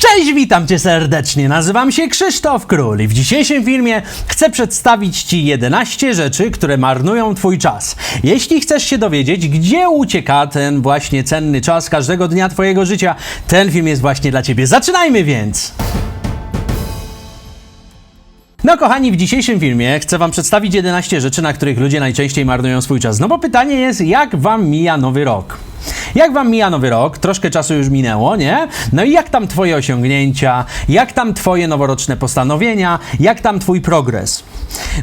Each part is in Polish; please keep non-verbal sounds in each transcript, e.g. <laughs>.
Cześć, witam cię serdecznie. Nazywam się Krzysztof Król i w dzisiejszym filmie chcę przedstawić ci 11 rzeczy, które marnują twój czas. Jeśli chcesz się dowiedzieć, gdzie ucieka ten właśnie cenny czas każdego dnia twojego życia, ten film jest właśnie dla ciebie. Zaczynajmy więc! No kochani, w dzisiejszym filmie chcę wam przedstawić 11 rzeczy, na których ludzie najczęściej marnują swój czas. No bo pytanie jest, jak wam mija nowy rok? Jak wam mija nowy rok? Troszkę czasu już minęło, nie? No i jak tam twoje osiągnięcia? Jak tam twoje noworoczne postanowienia? Jak tam twój progres?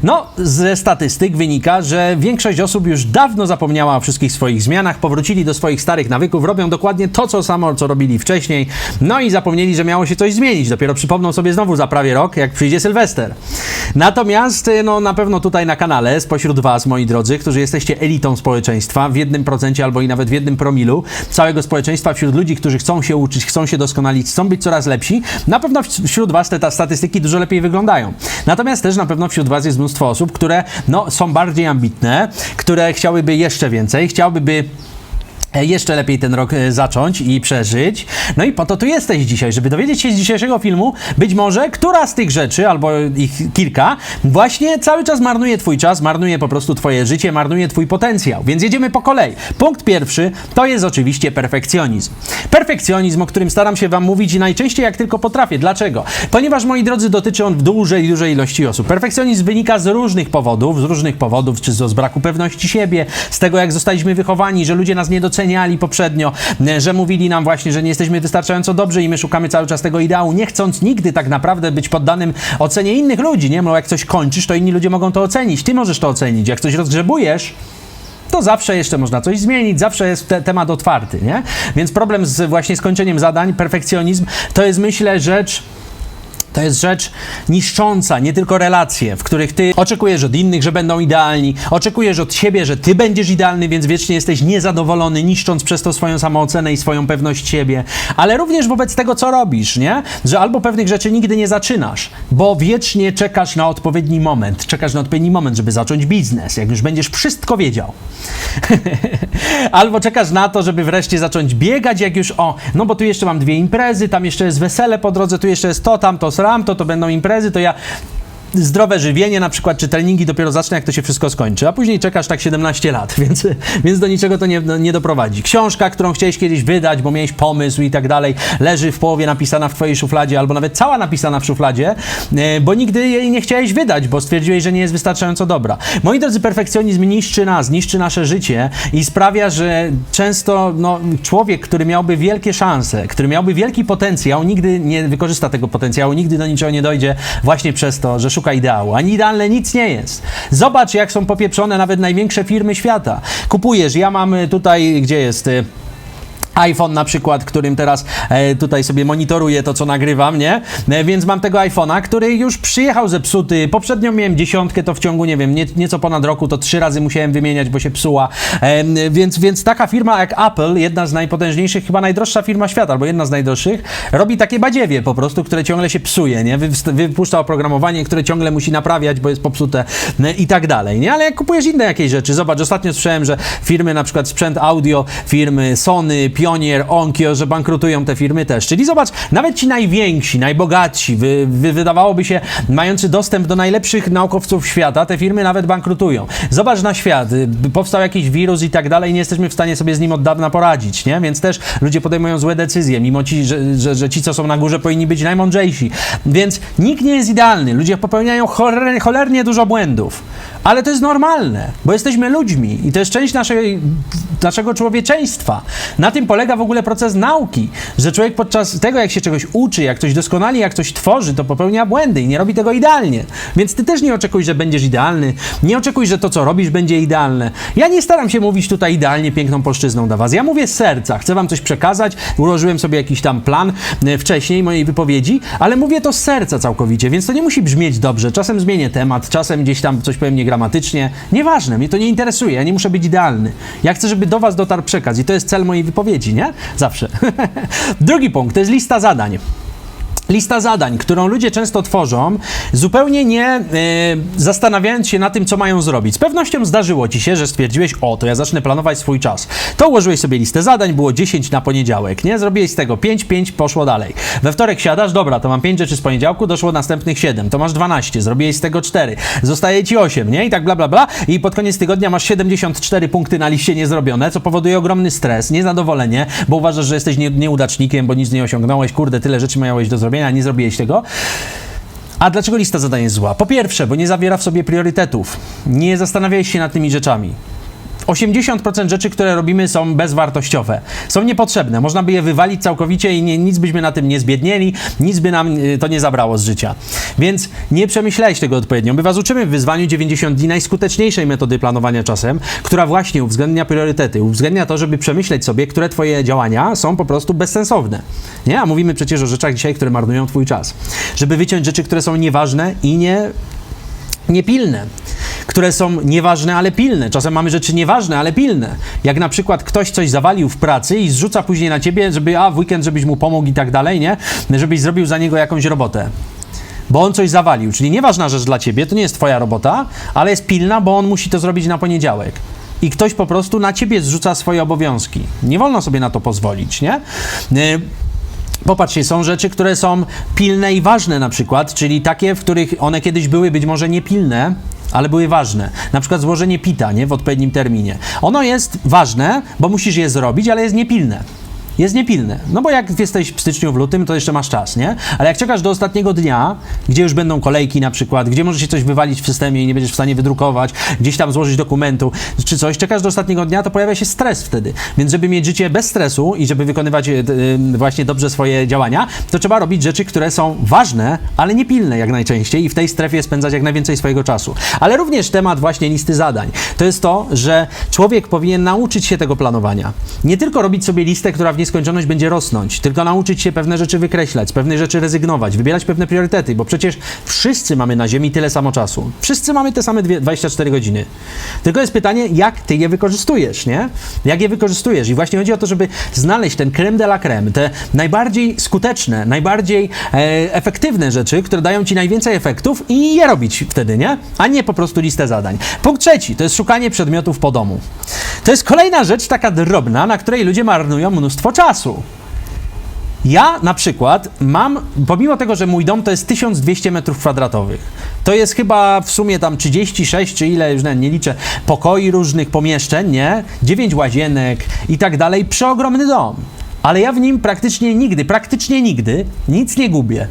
No, ze statystyk wynika, że większość osób już dawno zapomniała o wszystkich swoich zmianach, powrócili do swoich starych nawyków, robią dokładnie to, co samo, co robili wcześniej, no i zapomnieli, że miało się coś zmienić. Dopiero przypomną sobie znowu za prawie rok, jak przyjdzie Sylwester. Natomiast, no na pewno tutaj na kanale, spośród was, moi drodzy, którzy jesteście elitą społeczeństwa, w jednym procencie albo i nawet w jednym promilu całego społeczeństwa, wśród ludzi, którzy chcą się uczyć, chcą się doskonalić, chcą być coraz lepsi, na pewno wśród was te ta statystyki dużo lepiej wyglądają. Natomiast też na pewno wśród was jest mnóstwo osób, które no, są bardziej ambitne, które chciałyby jeszcze więcej, chciałyby jeszcze lepiej ten rok e, zacząć i przeżyć. No i po to tu jesteś dzisiaj, żeby dowiedzieć się z dzisiejszego filmu, być może, która z tych rzeczy, albo ich kilka, właśnie cały czas marnuje twój czas, marnuje po prostu twoje życie, marnuje twój potencjał. Więc jedziemy po kolei. Punkt pierwszy to jest oczywiście perfekcjonizm. Perfekcjonizm, o którym staram się wam mówić najczęściej jak tylko potrafię. Dlaczego? Ponieważ, moi drodzy, dotyczy on w dużej, dużej ilości osób. Perfekcjonizm wynika z różnych powodów, z różnych powodów, czy z braku pewności siebie, z tego, jak zostaliśmy wychowani, że ludzie nas nie doceniali poprzednio, e, że mówili nam właśnie, że nie jesteśmy wystarczająco dobrzy i my szukamy cały czas tego ideału, nie chcąc nigdy tak naprawdę być poddanym ocenie innych ludzi, nie? Bo jak coś kończysz, to inni ludzie mogą to ocenić, ty możesz to ocenić. Jak coś rozgrzebujesz, to zawsze jeszcze można coś zmienić, zawsze jest te, temat otwarty, nie? Więc problem z właśnie skończeniem zadań, perfekcjonizm, to jest myślę rzecz to jest rzecz niszcząca nie tylko relacje, w których ty oczekujesz od innych, że będą idealni, oczekujesz od siebie, że ty będziesz idealny, więc wiecznie jesteś niezadowolony, niszcząc przez to swoją samoocenę i swoją pewność siebie, ale również wobec tego, co robisz, nie? Że albo pewnych rzeczy nigdy nie zaczynasz, bo wiecznie czekasz na odpowiedni moment, czekasz na odpowiedni moment, żeby zacząć biznes, jak już będziesz wszystko wiedział. <laughs> albo czekasz na to, żeby wreszcie zacząć biegać, jak już o, no bo tu jeszcze mam dwie imprezy, tam jeszcze jest wesele po drodze, tu jeszcze jest to, tam to, sram, to, to będą imprezy, to ja zdrowe żywienie na przykład, czy treningi dopiero zacznę, jak to się wszystko skończy, a później czekasz tak 17 lat, <laughs> więc, więc do niczego to nie, no, nie doprowadzi. Książka, którą chciałeś kiedyś wydać, bo miałeś pomysł i tak dalej, leży w połowie napisana w twojej szufladzie, albo nawet cała napisana w szufladzie, e, bo nigdy jej nie chciałeś wydać, bo stwierdziłeś, że nie jest wystarczająco dobra. Moi drodzy, perfekcjonizm niszczy nas, niszczy nasze życie i sprawia, że często no, człowiek, który miałby wielkie szanse, który miałby wielki potencjał, nigdy nie wykorzysta tego potencjału, nigdy do niczego nie dojdzie właśnie przez to, że szuka ideału. Ani idealne nic nie jest. Zobacz, jak są popieprzone nawet największe firmy świata. Kupujesz, ja mam y, tutaj, gdzie jest... iPhone na przykład, którym teraz e, tutaj sobie monitoruję to, co nagrywam, nie? E, więc mam tego iPhone'a, który już przyjechał zepsuty. Poprzednio miałem dziesiątkę, to w ciągu, nie wiem, nie, nieco ponad roku, to trzy razy musiałem wymieniać, bo się psuła. E, więc, więc taka firma jak Apple, jedna z najpotężniejszych, chyba najdroższa firma świata, albo jedna z najdroższych, robi takie badziewie po prostu, które ciągle się psuje, nie? Wy, wypuszcza oprogramowanie, które ciągle musi naprawiać, bo jest popsute nie? i tak dalej, nie? Ale jak kupujesz inne jakieś rzeczy, zobacz, ostatnio słyszałem, że firmy, na przykład sprzęt audio, firmy Sony, Pionier, Onkyo, że bankrutują te firmy też. Czyli zobacz, nawet ci najwięksi, najbogatsi, wy, wy, wydawałoby się, mający dostęp do najlepszych naukowców świata, te firmy nawet bankrutują. Zobacz na świat, y, powstał jakiś wirus i tak dalej, nie jesteśmy w stanie sobie z nim od dawna poradzić, nie? Więc też ludzie podejmują złe decyzje, mimo ci, że, że, że ci, co są na górze, powinni być najmądrzejsi. Więc nikt nie jest idealny, ludzie popełniają cholernie, cholernie dużo błędów. Ale to jest normalne, bo jesteśmy ludźmi i to jest część naszej, naszego człowieczeństwa. Na tym polega w ogóle proces nauki, że człowiek podczas tego, jak się czegoś uczy, jak coś doskonali, jak coś tworzy, to popełnia błędy i nie robi tego idealnie. Więc ty też nie oczekuj, że będziesz idealny, nie oczekuj, że to, co robisz, będzie idealne. Ja nie staram się mówić tutaj idealnie piękną polszczyzną dla was. Ja mówię z serca, chcę wam coś przekazać, ułożyłem sobie jakiś tam plan e, wcześniej mojej wypowiedzi, ale mówię to z serca całkowicie, więc to nie musi brzmieć dobrze. Czasem zmienię temat, czasem gdzieś tam coś powiem niegramatycznie. Nieważne, mnie to nie interesuje, ja nie muszę być idealny. Ja chcę, żeby do was dotarł przekaz i to jest cel mojej wypowiedzi, nie? Zawsze. <laughs> Drugi punkt to jest lista zadań. Lista zadań, którą ludzie często tworzą, zupełnie nie e, zastanawiając się na tym, co mają zrobić. Z pewnością zdarzyło ci się, że stwierdziłeś, o, to ja zacznę planować swój czas. To ułożyłeś sobie listę zadań, było 10 na poniedziałek, nie? Zrobiłeś z tego 5, 5, poszło dalej. We wtorek siadasz, dobra, to mam 5 rzeczy z poniedziałku, doszło następnych 7, to masz 12, zrobiłeś z tego 4, zostaje ci 8, nie? I tak bla, bla, bla. I pod koniec tygodnia masz 74 punkty na liście niezrobione, co powoduje ogromny stres, niezadowolenie, bo uważasz, że jesteś nie, nieudacznikiem, bo nic nie osiągnąłeś, kurde, tyle rzeczy miałeś do zrobienia, a nie zrobiłeś tego. A dlaczego lista zadań jest zła? Po pierwsze, bo nie zawiera w sobie priorytetów. Nie zastanawiałeś się nad tymi rzeczami. 80% rzeczy, które robimy, są bezwartościowe. Są niepotrzebne. Można by je wywalić całkowicie i nie, nic byśmy na tym nie zbiednieli, nic by nam y, to nie zabrało z życia. Więc nie przemyślałeś tego odpowiednio. My was uczymy w wyzwaniu 90 dni najskuteczniejszej metody planowania czasem, która właśnie uwzględnia priorytety, uwzględnia to, żeby przemyśleć sobie, które twoje działania są po prostu bezsensowne. Nie? A mówimy przecież o rzeczach dzisiaj, które marnują twój czas. Żeby wyciąć rzeczy, które są nieważne i nie niepilne, które są nieważne, ale pilne. Czasem mamy rzeczy nieważne, ale pilne. Jak na przykład ktoś coś zawalił w pracy i zrzuca później na ciebie, żeby a w weekend żebyś mu pomógł i tak dalej, nie? Żebyś zrobił za niego jakąś robotę. Bo on coś zawalił, czyli nieważna rzecz dla ciebie, to nie jest twoja robota, ale jest pilna, bo on musi to zrobić na poniedziałek. I ktoś po prostu na ciebie zrzuca swoje obowiązki. Nie wolno sobie na to pozwolić, nie? Popatrzcie, są rzeczy, które są pilne i ważne na przykład, czyli takie, w których one kiedyś były być może niepilne, ale były ważne. Na przykład złożenie pita, nie, w odpowiednim terminie. Ono jest ważne, bo musisz je zrobić, ale jest niepilne. Jest niepilne. No bo jak jesteś w styczniu, w lutym, to jeszcze masz czas, nie? Ale jak czekasz do ostatniego dnia, gdzie już będą kolejki na przykład, gdzie może się coś wywalić w systemie i nie będziesz w stanie wydrukować, gdzieś tam złożyć dokumentu, czy coś, czekasz do ostatniego dnia, to pojawia się stres wtedy. Więc żeby mieć życie bez stresu i żeby wykonywać e, właśnie dobrze swoje działania, to trzeba robić rzeczy, które są ważne, ale niepilne jak najczęściej i w tej strefie spędzać jak najwięcej swojego czasu. Ale również temat właśnie listy zadań. To jest to, że człowiek powinien nauczyć się tego planowania. Nie tylko robić sobie listę, która w nieskończoność będzie rosnąć, tylko nauczyć się pewne rzeczy wykreślać, z pewnych rzeczy rezygnować, wybierać pewne priorytety, bo przecież wszyscy mamy na Ziemi tyle samo czasu. Wszyscy mamy te same dwie- 24 godziny. Tylko jest pytanie, jak ty je wykorzystujesz, nie? Jak je wykorzystujesz? I właśnie chodzi o to, żeby znaleźć ten creme de la creme, te najbardziej skuteczne, najbardziej e, efektywne rzeczy, które dają ci najwięcej efektów i je robić wtedy, nie? A nie po prostu listę zadań. Punkt trzeci, to jest szukanie przedmiotów po domu. To jest kolejna rzecz taka drobna, na której ludzie marnują mnóstwo czasu. Ja na przykład mam, pomimo tego, że mój dom to jest 1200 metrów kwadratowych, to jest chyba w sumie tam 36 czy ile, już nie liczę, pokoi różnych pomieszczeń, nie? 9 łazienek i tak dalej, przeogromny dom. Ale ja w nim praktycznie nigdy, praktycznie nigdy nic nie gubię.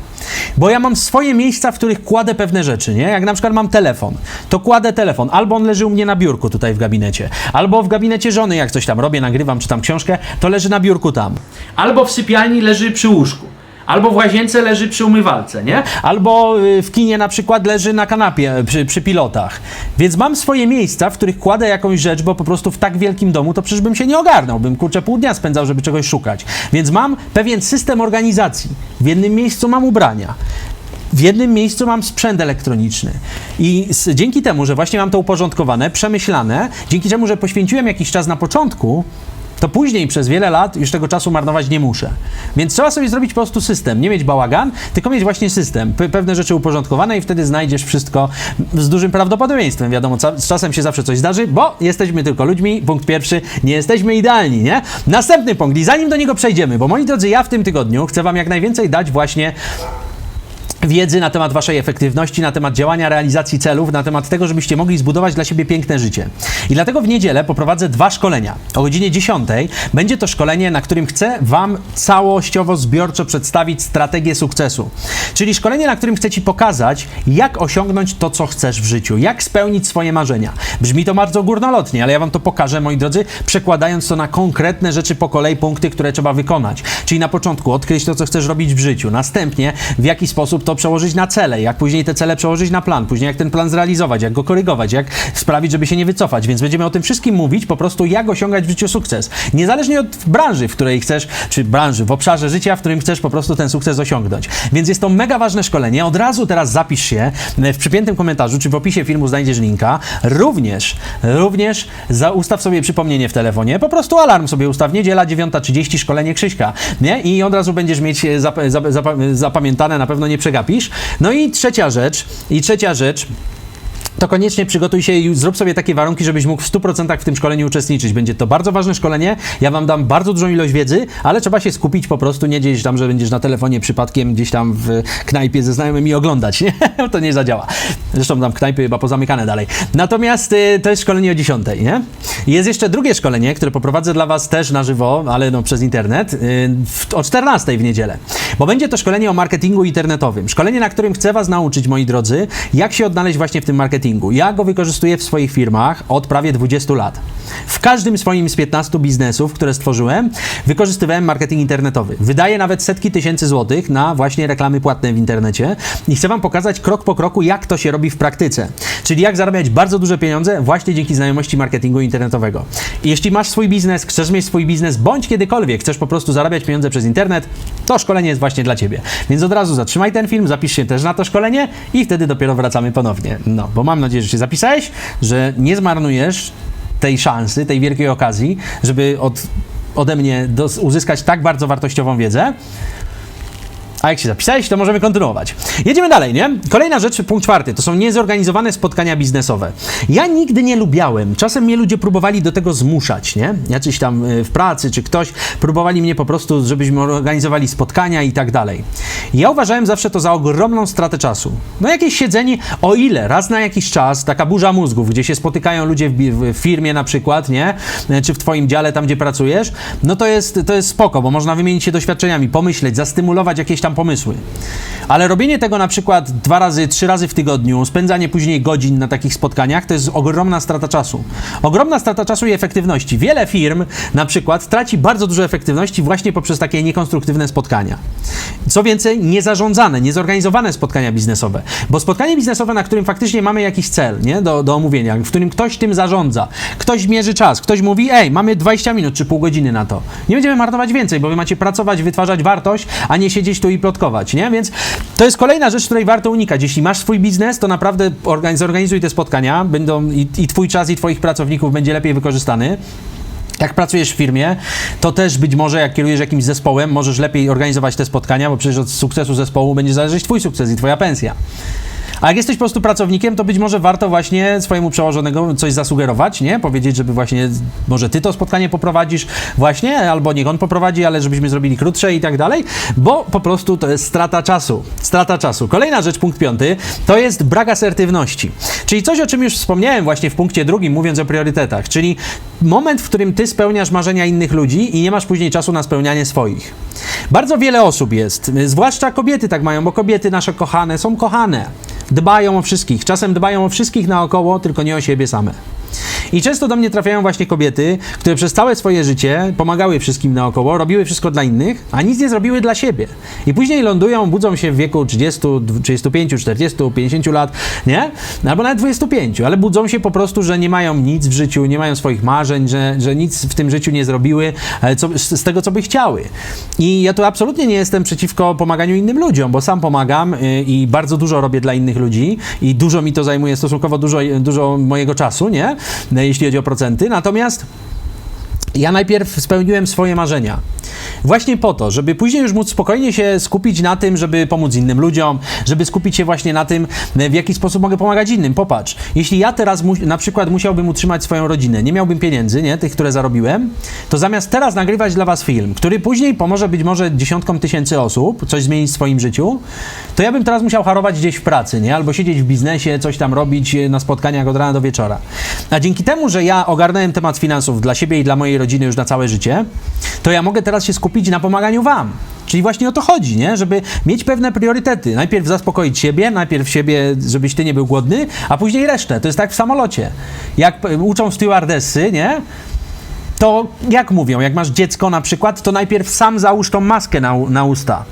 Bo ja mam swoje miejsca, w których kładę pewne rzeczy, nie? Jak na przykład mam telefon, to kładę telefon. Albo on leży u mnie na biurku tutaj w gabinecie, albo w gabinecie żony, jak coś tam robię, nagrywam, czytam książkę, to leży na biurku tam. Albo w sypialni leży przy łóżku. Albo w łazience leży przy umywalce, nie? Albo y, w kinie na przykład leży na kanapie y, przy, przy pilotach. Więc mam swoje miejsca, w których kładę jakąś rzecz, bo po prostu w tak wielkim domu to przecież bym się nie ogarnął, bym kurczę pół dnia spędzał, żeby czegoś szukać. Więc mam pewien system organizacji. W jednym miejscu mam ubrania. W jednym miejscu mam sprzęt elektroniczny. I z, dzięki temu, że właśnie mam to uporządkowane, przemyślane, dzięki czemu, że poświęciłem jakiś czas na początku, to później przez wiele lat już tego czasu marnować nie muszę. Więc trzeba sobie zrobić po prostu system. Nie mieć bałagan, tylko mieć właśnie system. Pe- pewne rzeczy uporządkowane i wtedy znajdziesz wszystko z dużym prawdopodobieństwem. Wiadomo, z czasem się zawsze coś zdarzy, bo jesteśmy tylko ludźmi. Punkt pierwszy, nie jesteśmy idealni, nie? Następny punkt i zanim do niego przejdziemy, bo moi drodzy, ja w tym tygodniu chcę wam jak najwięcej dać właśnie wiedzy na temat waszej efektywności, na temat działania, realizacji celów, na temat tego, żebyście mogli zbudować dla siebie piękne życie. I dlatego w niedzielę poprowadzę dwa szkolenia. O godzinie 10 będzie to szkolenie, na którym chcę wam całościowo, zbiorczo przedstawić strategię sukcesu. Czyli szkolenie, na którym chcę ci pokazać, jak osiągnąć to, co chcesz w życiu, jak spełnić swoje marzenia. Brzmi to bardzo górnolotnie, ale ja wam to pokażę, moi drodzy, przekładając to na konkretne rzeczy po kolei, punkty, które trzeba wykonać. Czyli na początku odkryć to, co chcesz robić w życiu, następnie w jaki sposób to przełożyć na cele, jak później te cele przełożyć na plan, później jak ten plan zrealizować, jak go korygować, jak sprawić, żeby się nie wycofać. Więc będziemy o tym wszystkim mówić, po prostu jak osiągać w życiu sukces. Niezależnie od branży, w której chcesz, czy branży, w obszarze życia, w którym chcesz po prostu ten sukces osiągnąć. Więc jest to mega ważne szkolenie. Od razu teraz zapisz się w przypiętym komentarzu, czy w opisie filmu znajdziesz linka. Również, również za, ustaw sobie przypomnienie w telefonie. Po prostu alarm sobie ustaw. Niedziela 9.30 szkolenie Krzyśka. Nie? I od razu będziesz mieć e, zap, zap, zap, zapamiętane, na pewno nie przegapisz. No i trzecia rzecz, i trzecia rzecz, to koniecznie przygotuj się i zrób sobie takie warunki, żebyś mógł w 100% w tym szkoleniu uczestniczyć. Będzie to bardzo ważne szkolenie. Ja wam dam bardzo dużą ilość wiedzy, ale trzeba się skupić po prostu, nie gdzieś tam, że będziesz na telefonie przypadkiem gdzieś tam w knajpie ze znajomymi oglądać. Nie? <laughs> to nie zadziała. Zresztą tam knajpy chyba pozamykane dalej. Natomiast y, to jest szkolenie o 10, nie? Jest jeszcze drugie szkolenie, które poprowadzę dla was też na żywo, ale no przez internet, y, w, o 14 w niedzielę. Bo będzie to szkolenie o marketingu internetowym. Szkolenie, na którym chcę was nauczyć, moi drodzy, jak się odnaleźć właśnie w tym marketingu. Ja go wykorzystuję w swoich firmach od prawie 20 lat. W każdym swoim z 15 biznesów, które stworzyłem, wykorzystywałem marketing internetowy. Wydaję nawet setki tysięcy złotych na właśnie reklamy płatne w internecie i chcę Wam pokazać krok po kroku, jak to się robi w praktyce. Czyli jak zarabiać bardzo duże pieniądze właśnie dzięki znajomości marketingu internetowego. I jeśli masz swój biznes, chcesz mieć swój biznes, bądź kiedykolwiek chcesz po prostu zarabiać pieniądze przez internet, to szkolenie jest właśnie dla Ciebie. Więc od razu zatrzymaj ten film, zapisz się też na to szkolenie i wtedy dopiero wracamy ponownie. No, bo mam nadzieję, że się zapisałeś, że nie zmarnujesz tej szansy, tej wielkiej okazji, żeby od, ode mnie dos- uzyskać tak bardzo wartościową wiedzę. A jak się zapisałeś, to możemy kontynuować. Jedziemy dalej, nie? Kolejna rzecz, punkt czwarty, to są niezorganizowane spotkania biznesowe. Ja nigdy nie lubiałem, czasem mnie ludzie próbowali do tego zmuszać, nie? Jacyś tam y, w pracy, czy ktoś, próbowali mnie po prostu, żebyśmy organizowali spotkania i tak dalej. Ja uważałem zawsze to za ogromną stratę czasu. No jakieś siedzenie, o ile raz na jakiś czas, taka burza mózgów, gdzie się spotykają ludzie w, firmie na przykład, nie? E, Czy w twoim dziale, tam gdzie pracujesz, no to jest, to jest spoko, bo można wymienić się doświadczeniami, pomyśleć, zastymulować jakieś tam pomysły. Ale robienie tego na przykład dwa razy, trzy razy w tygodniu, spędzanie później godzin na takich spotkaniach, to jest ogromna strata czasu. Ogromna strata czasu i efektywności. Wiele firm na przykład traci bardzo dużo efektywności właśnie poprzez takie niekonstruktywne spotkania. Co więcej, niezarządzane, niezorganizowane spotkania biznesowe. Bo spotkanie biznesowe, na którym faktycznie mamy jakiś cel nie? Do, do omówienia, w którym ktoś tym zarządza, ktoś mierzy czas, ktoś mówi, ej, mamy 20 minut czy pół godziny na to. Nie będziemy marnować więcej, bo wy macie pracować, wytwarzać wartość, a nie siedzieć tu i plotkować, nie? Więc to jest kolejna rzecz, której warto unikać. Jeśli masz swój biznes, to naprawdę organiz- zorganizuj te spotkania, będą i, i twój czas, i twoich pracowników będzie lepiej wykorzystany. Jak pracujesz w firmie, to też być może jak kierujesz jakimś zespołem, możesz lepiej organizować te spotkania, bo przecież od sukcesu zespołu będzie zależeć twój sukces i twoja pensja. A jak jesteś po prostu pracownikiem, to być może warto właśnie swojemu przełożonego coś zasugerować, nie? Powiedzieć, żeby właśnie może ty to spotkanie poprowadzisz właśnie, albo niech on poprowadzi, ale żebyśmy zrobili krótsze i tak dalej, bo po prostu to jest strata czasu. Strata czasu. Kolejna rzecz, punkt piąty, to jest brak asertywności. Czyli coś, o czym już wspomniałem właśnie w punkcie drugim, mówiąc o priorytetach, czyli moment, w którym ty spełniasz marzenia innych ludzi i nie masz później czasu na spełnianie swoich. Bardzo wiele osób jest, zwłaszcza kobiety tak mają, bo kobiety nasze kochane są kochane. Dbają o wszystkich. Czasem dbają o wszystkich naokoło, tylko nie o siebie same. I często do mnie trafiają właśnie kobiety, które przez całe swoje życie pomagały wszystkim naokoło, robiły wszystko dla innych, a nic nie zrobiły dla siebie. I później lądują, budzą się w wieku 30, 35, 40, 50 lat, nie? Albo nawet 25, ale budzą się po prostu, że nie mają nic w życiu, nie mają swoich marzeń, że, że nic w tym życiu nie zrobiły co, z z tego, co by chciały. I ja tu absolutnie nie jestem przeciwko pomaganiu innym ludziom, bo sam pomagam y, i bardzo dużo robię dla innych ludzi i dużo mi to zajmuje, stosunkowo dużo, dużo mojego czasu, nie? No, Jeśli chodzi o procenty. Natomiast ja najpierw spełniłem swoje marzenia. Właśnie po to, żeby później już móc spokojnie się skupić na tym, żeby pomóc innym ludziom, żeby skupić się właśnie na tym, w jaki sposób mogę pomagać innym. Popatrz, jeśli ja teraz na przykład musiałbym utrzymać swoją rodzinę, nie miałbym pieniędzy, nie, tych, które zarobiłem, to zamiast teraz nagrywać dla was film, który później pomoże być może dziesiątkom tysięcy osób, coś zmienić w swoim życiu, to ja bym teraz musiał harować gdzieś w pracy, nie, albo siedzieć w biznesie, coś tam robić e, na spotkaniach od rana do wieczora. A dzięki temu, że ja ogarnąłem temat finansów dla siebie i dla mojej rodziny już na całe życie, to ja mogę teraz się skupić na pomaganiu wam. Czyli właśnie o to chodzi, nie? Żeby mieć pewne priorytety. Najpierw zaspokoić siebie, najpierw siebie, żebyś ty nie był głodny, a później resztę. To jest tak w samolocie. Jak uczą stewardessy, nie? To jak mówią, jak masz dziecko na przykład, to najpierw sam załóż tą maskę na, na usta.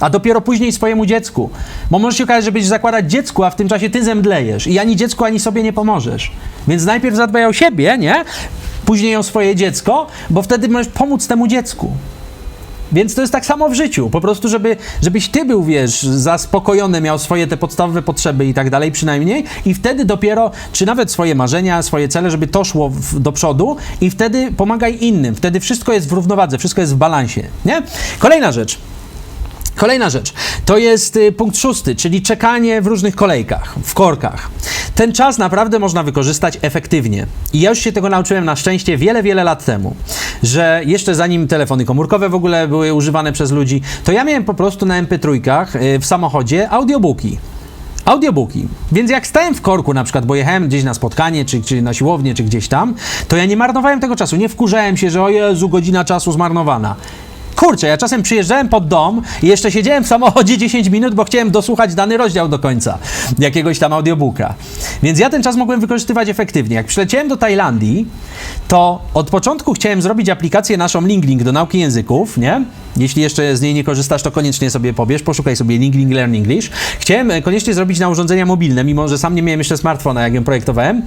A dopiero później swojemu dziecku. Bo może się okazać, że będziesz zakładać dziecku, a w tym czasie ty zemdlejesz i ani dziecku, ani sobie nie pomożesz. Więc najpierw zadbaj o siebie, nie? Później o swoje dziecko, bo wtedy możesz pomóc temu dziecku. Więc to jest tak samo w życiu. Po prostu, żeby, żebyś ty był, wiesz, zaspokojony, miał swoje te podstawowe potrzeby i tak dalej przynajmniej i wtedy dopiero, czy nawet swoje marzenia, swoje cele, żeby to szło w, do przodu i wtedy pomagaj innym. Wtedy wszystko jest w równowadze, wszystko jest w balansie, nie? Kolejna rzecz. Kolejna rzecz to jest y, punkt szósty, czyli czekanie w różnych kolejkach, w korkach. Ten czas naprawdę można wykorzystać efektywnie. I ja już się tego nauczyłem na szczęście wiele, wiele lat temu, że jeszcze zanim telefony komórkowe w ogóle były używane przez ludzi, to ja miałem po prostu na MP3 y, w samochodzie audiobooki. Audiobooki. Więc jak stałem w korku, na przykład, bo jechałem gdzieś na spotkanie, czy, czy na siłownię, czy gdzieś tam, to ja nie marnowałem tego czasu. Nie wkurzałem się, że o Jezu, godzina czasu zmarnowana. Kurczę, ja czasem przyjeżdżałem pod dom i jeszcze siedziałem w samochodzie <laughs> 10 minut, bo chciałem dosłuchać dany rozdział do końca jakiegoś tam audiobooka. Więc ja ten czas mogłem wykorzystywać efektywnie. Jak przyleciałem do Tajlandii, to od początku chciałem zrobić aplikację naszą LingLing do nauki języków, nie? Jeśli jeszcze z niej nie korzystasz, to koniecznie sobie pobierz, poszukaj sobie LingLing Learn English. Chciałem e, koniecznie zrobić na urządzenia mobilne, mimo że sam nie miałem jeszcze smartfona, jak ją projektowałem.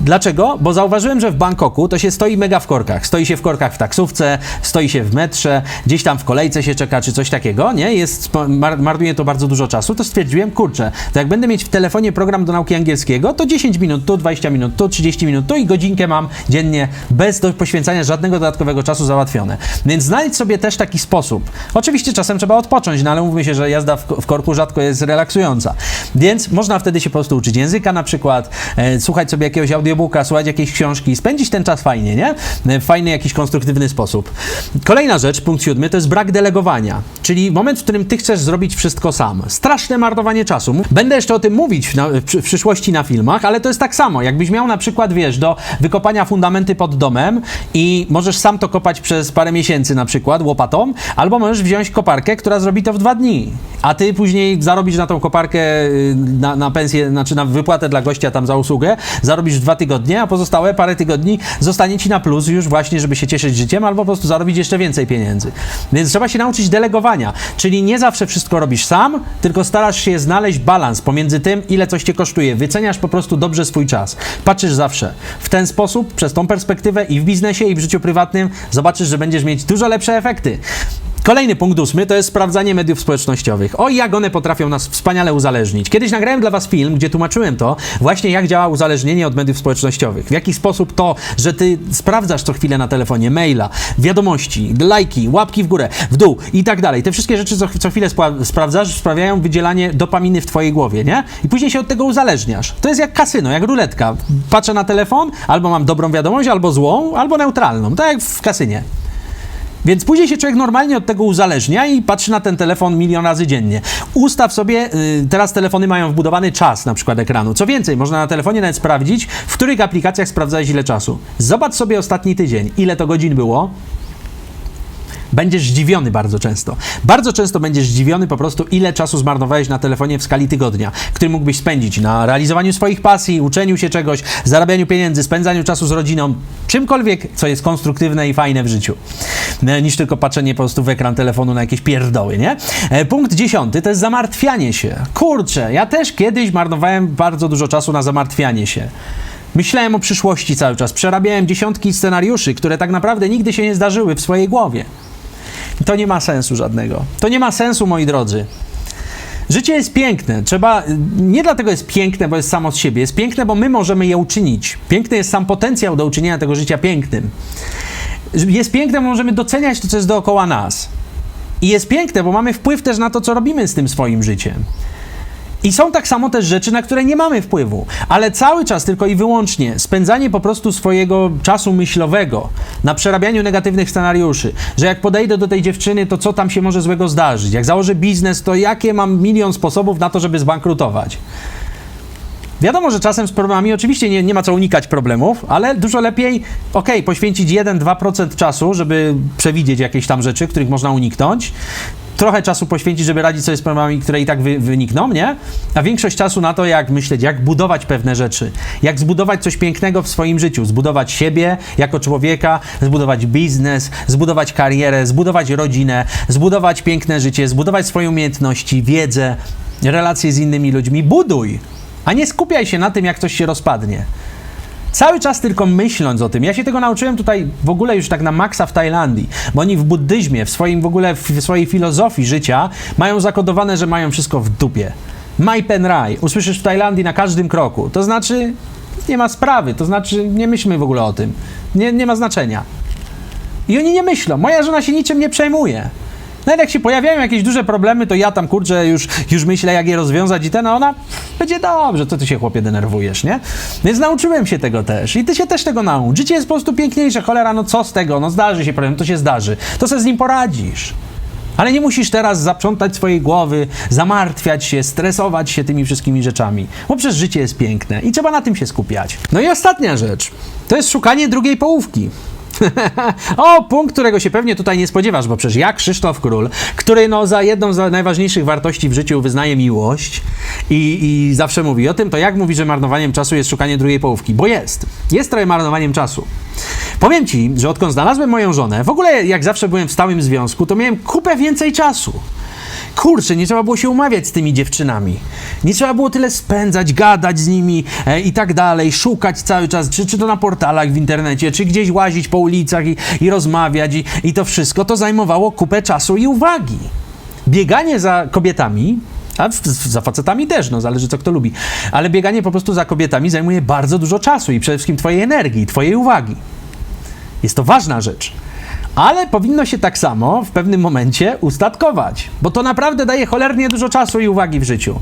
Dlaczego? Bo zauważyłem, że w Bangkoku to się stoi mega w korkach. Stoi się w korkach w taksówce, stoi się w metrze, gdzieś tam w kolejce się czeka, czy coś takiego, nie? Jest, mar marnuje to bardzo dużo czasu, to stwierdziłem, kurczę, to jak będę mieć w telefonie program do nauki angielskiego, to 10 minut tu, 20 minut tu, 30 minut tu i godzinkę mam dziennie bez poświęcania żadnego dodatkowego czasu załatwione. Więc znajdź sobie też taki sposób. Oczywiście czasem trzeba odpocząć, no ale mówmy się, że jazda w, w korku rzadko jest relaksująca. Więc można wtedy się po prostu uczyć języka na przykład, e, słuchać sobie jakiegoś audiobooka, słuchać jakiejś książki, spędzić ten czas fajnie, nie? E, w fajny, jakiś konstruktywny sposób. Kolejna rzecz, punkt siódmy, to jest brak delegowania, czyli moment, w którym ty chcesz zrobić wszystko sam. Straszne marnowanie czasu. Będę jeszcze o tym mówić na, w, w przyszłości na filmach, ale to jest tak samo. Jakbyś miał na przykład, wiesz, do wykopania fundamenty pod domem i możesz sam to kopać przez parę miesięcy na przykład łopatą, albo możesz wziąć koparkę, która zrobi to w dwa dni, a ty później zarobisz na tą koparkę, y, na, na pensję, znaczy na wypłatę dla gościa tam za usługę, zarobisz dwa tygodnie, a pozostałe parę tygodni zostanie ci na plus już właśnie, żeby się cieszyć życiem, albo po prostu zarobić jeszcze więcej pieniędzy. Więc trzeba się nauczyć delegowania, czyli nie zawsze wszystko robisz sam, tylko starasz się znaleźć balans pomiędzy tym, ile coś cię kosztuje. Wyceniasz po prostu dobrze swój czas. Patrzysz zawsze. W ten sposób, przez tą perspektywę i w biznesie, i w życiu prywatnym zobaczysz, że będziesz mieć dużo lepsze efekty. Kolejny punkt ósmy to jest sprawdzanie mediów społecznościowych. O, jak one potrafią nas wspaniale uzależnić. Kiedyś nagrałem dla Was film, gdzie tłumaczyłem to, właśnie jak działa uzależnienie od mediów społecznościowych. W jaki sposób to, że Ty sprawdzasz co chwilę na telefonie maila, wiadomości, lajki, łapki w górę, w dół i tak dalej. Te wszystkie rzeczy co, co chwilę spra- sprawdzasz, sprawiają wydzielanie dopaminy w Twojej głowie, nie? I później się od tego uzależniasz. To jest jak kasyno, jak ruletka. Patrzę na telefon, albo mam dobrą wiadomość, albo złą, albo neutralną. Tak jak w kasynie. Więc później się człowiek normalnie od tego uzależnia i patrzy na ten telefon milion razy dziennie. Ustaw sobie, y, teraz telefony mają wbudowany czas na przykład ekranu. Co więcej, można na telefonie nawet sprawdzić, w których aplikacjach sprawdzałeś ile czasu. Zobacz sobie ostatni tydzień, ile to godzin było, będziesz zdziwiony bardzo często. Bardzo często będziesz zdziwiony po prostu, ile czasu zmarnowałeś na telefonie w skali tygodnia, który mógłbyś spędzić na realizowaniu swoich pasji, uczeniu się czegoś, zarabianiu pieniędzy, spędzaniu czasu z rodziną, czymkolwiek, co jest konstruktywne i fajne w życiu, e, niż tylko patrzenie po prostu w ekran telefonu na jakieś pierdoły, nie? E, Punkt dziesiąty to jest zamartwianie się. Kurczę, ja też kiedyś marnowałem bardzo dużo czasu na zamartwianie się. Myślałem o przyszłości cały czas, przerabiałem dziesiątki scenariuszy, które tak naprawdę nigdy się nie zdarzyły w swojej głowie. To nie ma sensu żadnego. To nie ma sensu, moi drodzy. Życie jest piękne. Trzeba. Nie dlatego jest piękne, bo jest samo z siebie. Jest piękne, bo my możemy je uczynić. Piękny jest sam potencjał do uczynienia tego życia pięknym. Jest piękne, bo możemy doceniać to, co jest dookoła nas. I jest piękne, bo mamy wpływ też na to, co robimy z tym swoim życiem. I są tak samo też rzeczy, na które nie mamy wpływu, ale cały czas tylko i wyłącznie spędzanie po prostu swojego czasu myślowego na przerabianiu negatywnych scenariuszy, że jak podejdę do tej dziewczyny, to co tam się może złego zdarzyć? Jak założę biznes, to jakie mam milion sposobów na to, żeby zbankrutować? Wiadomo, że czasem z problemami oczywiście nie, nie ma co unikać problemów, ale dużo lepiej, ok, poświęcić 1-2% czasu, żeby przewidzieć jakieś tam rzeczy, których można uniknąć, trochę czasu poświęcić, żeby radzić sobie z problemami, które i tak wy, wynikną, nie? A większość czasu na to, jak myśleć, jak budować pewne rzeczy, jak zbudować coś pięknego w swoim życiu, zbudować siebie jako człowieka, zbudować biznes, zbudować karierę, zbudować rodzinę, zbudować piękne życie, zbudować swoje umiejętności, wiedzę, relacje z innymi ludźmi. Buduj, a nie skupiaj się na tym, jak coś się rozpadnie. Cały czas tylko myśląc o tym. Ja się tego nauczyłem tutaj w ogóle już tak na maksa w Tajlandii, bo oni w buddyzmie, w swoim w ogóle w swojej filozofii życia mają zakodowane, że mają wszystko w dupie. Mai pen rai. Usłyszysz w Tajlandii na każdym kroku. To znaczy nie ma sprawy, to znaczy nie myślmy w ogóle o tym. Nie, nie ma znaczenia. I oni nie myślą. Moja żona się niczym nie przejmuje. Nawet jak się pojawiają jakieś duże problemy, to ja tam kurczę już, już myślę, jak je rozwiązać i ten, a ona będzie dobrze, co ty się chłopie denerwujesz, nie? Więc nauczyłem się tego też i ty się też tego naucz. Życie jest po prostu piękniejsze, cholera, no co z tego, no zdarzy się problem, to się zdarzy, to sobie z nim poradzisz. Ale nie musisz teraz zaprzątać swojej głowy, zamartwiać się, stresować się tymi wszystkimi rzeczami, bo przecież życie jest piękne i trzeba na tym się skupiać. No i ostatnia rzecz, to jest szukanie drugiej połówki. <laughs> o, punkt, którego się pewnie tutaj nie spodziewasz, bo przecież ja, Krzysztof Król, który no za jedną z najważniejszych wartości w życiu wyznaje miłość i, i zawsze mówi o tym, to jak mówi, że marnowaniem czasu jest szukanie drugiej połówki? Bo jest. Jest trochę marnowaniem czasu. Powiem ci, że odkąd znalazłem moją żonę, w ogóle jak zawsze byłem w stałym związku, to miałem kupę więcej czasu. Kurczę, nie trzeba było się umawiać z tymi dziewczynami. Nie trzeba było tyle spędzać, gadać z nimi e, i tak dalej, szukać cały czas, czy, czy to na portalach w internecie, czy gdzieś łazić po ulicach i, i rozmawiać i, i to wszystko, to zajmowało kupę czasu i uwagi. Bieganie za kobietami, a za facetami też, no zależy co kto lubi, ale bieganie po prostu za kobietami zajmuje bardzo dużo czasu i przede wszystkim twojej energii, twojej uwagi. Jest to ważna rzecz. Ale powinno się tak samo w pewnym momencie ustatkować, bo to naprawdę daje cholernie dużo czasu i uwagi w życiu.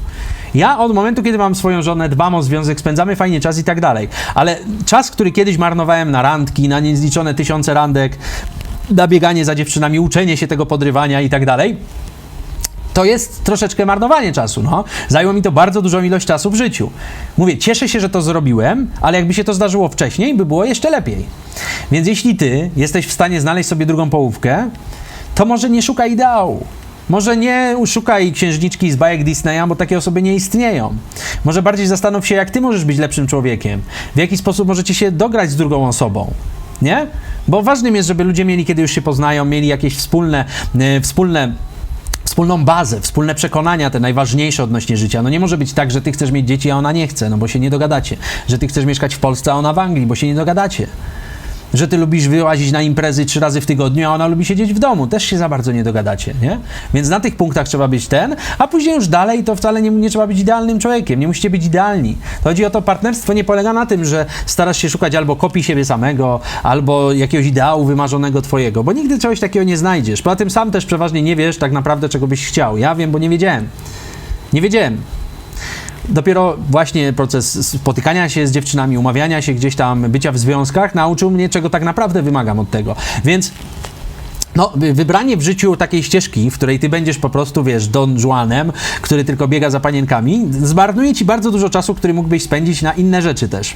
Ja od momentu, kiedy mam swoją żonę, dbam o związek, spędzamy fajnie czas i tak dalej, ale czas, który kiedyś marnowałem na randki, na niezliczone tysiące randek, na bieganie za dziewczynami, uczenie się tego podrywania i tak dalej, to jest troszeczkę marnowanie czasu, no. Zajęło mi to bardzo dużą ilość czasu w życiu. Mówię, cieszę się, że to zrobiłem, ale jakby się to zdarzyło wcześniej, by było jeszcze lepiej. Więc jeśli ty jesteś w stanie znaleźć sobie drugą połówkę, to może nie szukaj ideału. Może nie szukaj księżniczki z bajek Disneya, bo takie osoby nie istnieją. Może bardziej zastanów się, jak ty możesz być lepszym człowiekiem. W jaki sposób możecie się dograć z drugą osobą. Nie? Bo ważnym jest, żeby ludzie mieli, kiedy już się poznają, mieli jakieś wspólne, yy, wspólne wspólną bazę, wspólne przekonania, te najważniejsze odnośnie życia. No nie może być tak, że ty chcesz mieć dzieci, a ona nie chce, no bo się nie dogadacie. Że ty chcesz mieszkać w Polsce, a ona w Anglii, bo się nie dogadacie. Że ty lubisz wyłazić na imprezy trzy razy w tygodniu, a ona lubi siedzieć w domu. Też się za bardzo nie dogadacie, nie? Więc na tych punktach trzeba być ten, a później już dalej to wcale nie, nie trzeba być idealnym człowiekiem. Nie musicie być idealni. To chodzi o to, partnerstwo nie polega na tym, że starasz się szukać albo kopii siebie samego, albo jakiegoś ideału wymarzonego twojego, bo nigdy czegoś takiego nie znajdziesz. Poza tym sam też przeważnie nie wiesz tak naprawdę, czego byś chciał. Ja wiem, bo nie wiedziałem. Nie wiedziałem dopiero właśnie proces spotykania się z dziewczynami, umawiania się gdzieś tam, bycia w związkach nauczył mnie, czego tak naprawdę wymagam od tego. Więc no, wybranie w życiu takiej ścieżki, w której ty będziesz po prostu, wiesz, Don Juanem, który tylko biega za panienkami, zmarnuje ci bardzo dużo czasu, który mógłbyś spędzić na inne rzeczy też.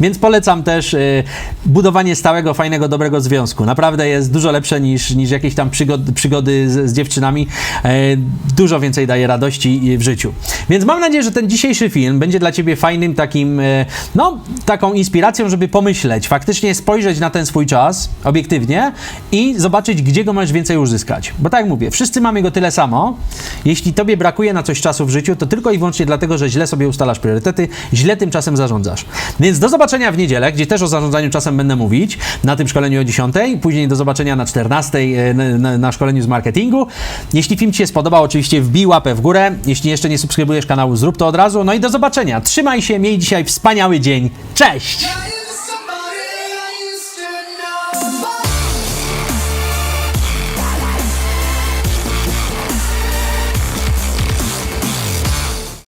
Więc polecam też y, budowanie stałego, fajnego, dobrego związku. Naprawdę jest dużo lepsze niż, niż jakieś tam przygody, przygody z, z dziewczynami. Y, dużo więcej daje radości w życiu. Więc mam nadzieję, że ten dzisiejszy film będzie dla ciebie fajnym takim, y, no, taką inspiracją, żeby pomyśleć, faktycznie spojrzeć na ten swój czas obiektywnie i zobaczyć, gdzie go możesz więcej uzyskać. Bo tak mówię, wszyscy mamy go tyle samo. Jeśli tobie brakuje na coś czasu w życiu, to tylko i wyłącznie dlatego, że źle sobie ustalasz priorytety, źle tym czasem zarządzasz. Więc do zobaczenia w niedzielę, gdzie też o zarządzaniu czasem będę mówić, na tym szkoleniu o 10, później do zobaczenia na 14 na, na, na szkoleniu z marketingu. Jeśli film Ci się spodobał, oczywiście wbij łapę w górę. Jeśli jeszcze nie subskrybujesz kanału, zrób to od razu. No i do zobaczenia. Trzymaj się, miej dzisiaj wspaniały dzień. Cześć!